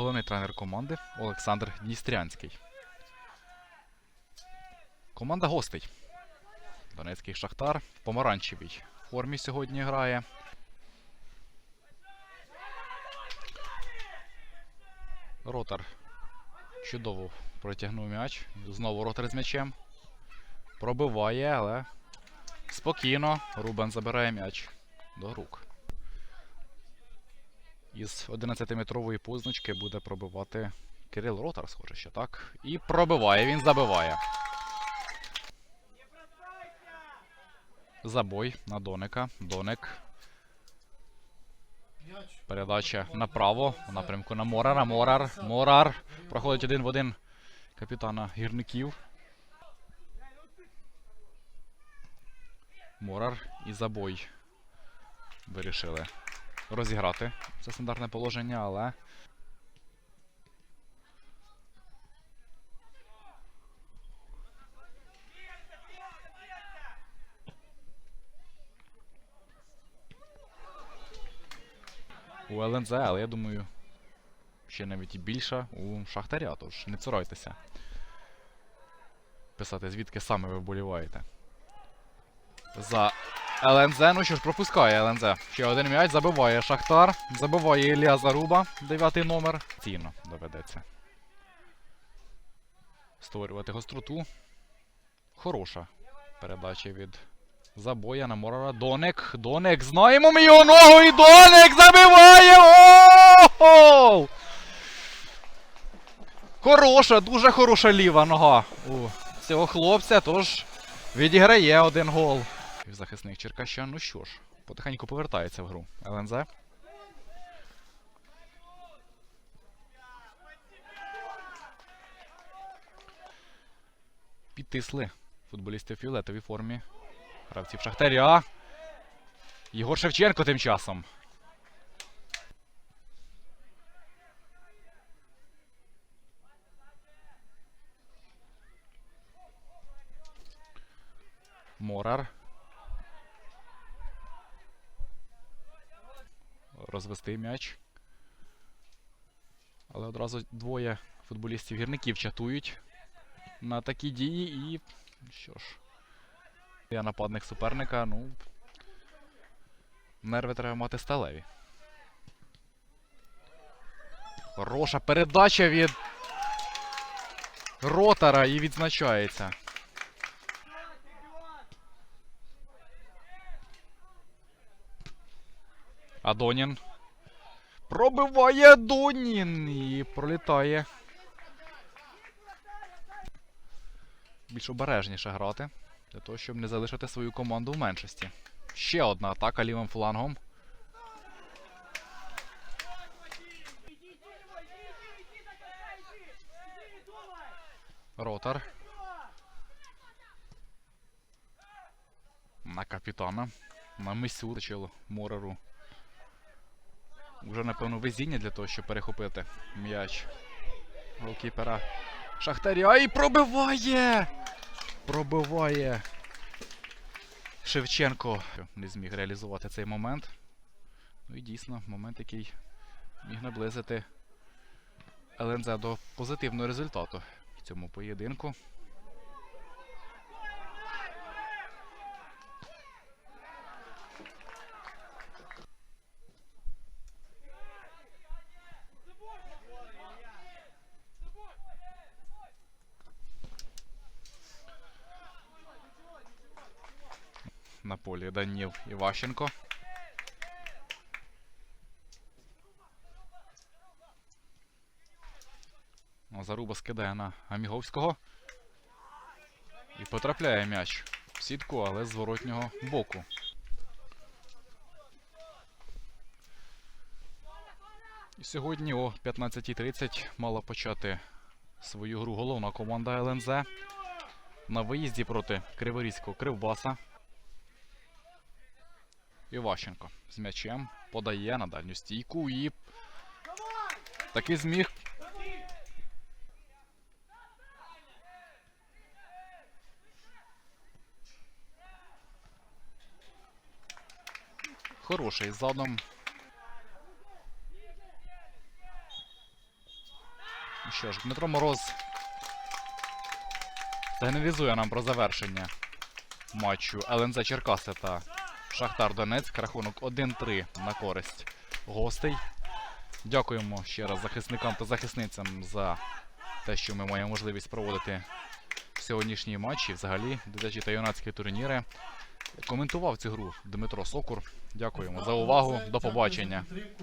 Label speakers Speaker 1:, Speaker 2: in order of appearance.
Speaker 1: головний тренер команди Олександр Дністрянський. Команда гостей. Донецький Шахтар в помаранчевій формі сьогодні грає. Ротар чудово протягнув м'яч. Знову ротар з м'ячем. Пробиває, але спокійно. Рубен забирає м'яч до рук. Із 11-метрової позначки буде пробивати Кирил Ротар, схоже, що так. І пробиває, він забиває. Забой на Доника. Доник. Передача направо. В напрямку на Морара. Морар. Морар. Проходить один в один капітана гірників. Морар і забой. Вирішили розіграти це стандартне положення, але. У ЛНЗ, але я думаю, ще навіть і більша у Шахтаря, тож не цурайтеся. Писати, звідки саме ви вболіваєте. За ЛНЗ, ну що ж, пропускає ЛНЗ. Ще один м'яч, забиває Шахтар. Забиває Ілля Заруба, дев'ятий номер. Цінно доведеться. Створювати гостроту. Хороша передача від Забоя на Морара. Доник. Доник. Знаємо ми його ногу і Доник забиває! О! Хороша, дуже хороша ліва нога у цього хлопця, тож відіграє один гол. Захисник Черкаща, ну що ж, потихеньку повертається в гру. ЛНЗ. Підтисли футболісти в фіолетовій формі. Гравців Шахтаря. Єгор Шевченко тим часом. Морар. Розвести м'яч. Але одразу двоє футболістів гірників чатують на такі дії і. Що ж. Я нападник суперника, ну. Нерви треба мати сталеві. Хороша передача від Ротара і відзначається. Адонін. Пробиває Адонін і пролітає. Більш обережніше грати. Для того, щоб не залишити свою команду в меншості. Ще одна атака лівим флангом. Ротар. На капітана. На мисю зачало Мореру. Уже, напевно, везіння для того, щоб перехопити м'яч голкіпера Шахтаря і пробиває! Пробиває Шевченко. Не зміг реалізувати цей момент. Ну і дійсно, момент, який міг наблизити ЛНЗ до позитивного результату в цьому поєдинку. На полі Данів Іващенко. Заруба скидає на Аміговського. І потрапляє м'яч в сітку, але з зворотнього боку. І сьогодні о 15.30 мала почати свою гру головна команда ЛНЗ на виїзді проти Криворізького Кривбаса. Іващенко з м'ячем подає на дальню стійку і таки зміг. Хороший задом. Що ж, Дмитро Мороз сигналізує нам про завершення матчу ЛНЗ Черкаси та Шахтар Донецьк. Рахунок 1-3 на користь гостей. Дякуємо ще раз захисникам та захисницям за те, що ми маємо можливість проводити сьогоднішні матчі, взагалі, дитячі та юнацькі турніри. Коментував цю гру Дмитро Сокур. Дякуємо за увагу. До побачення.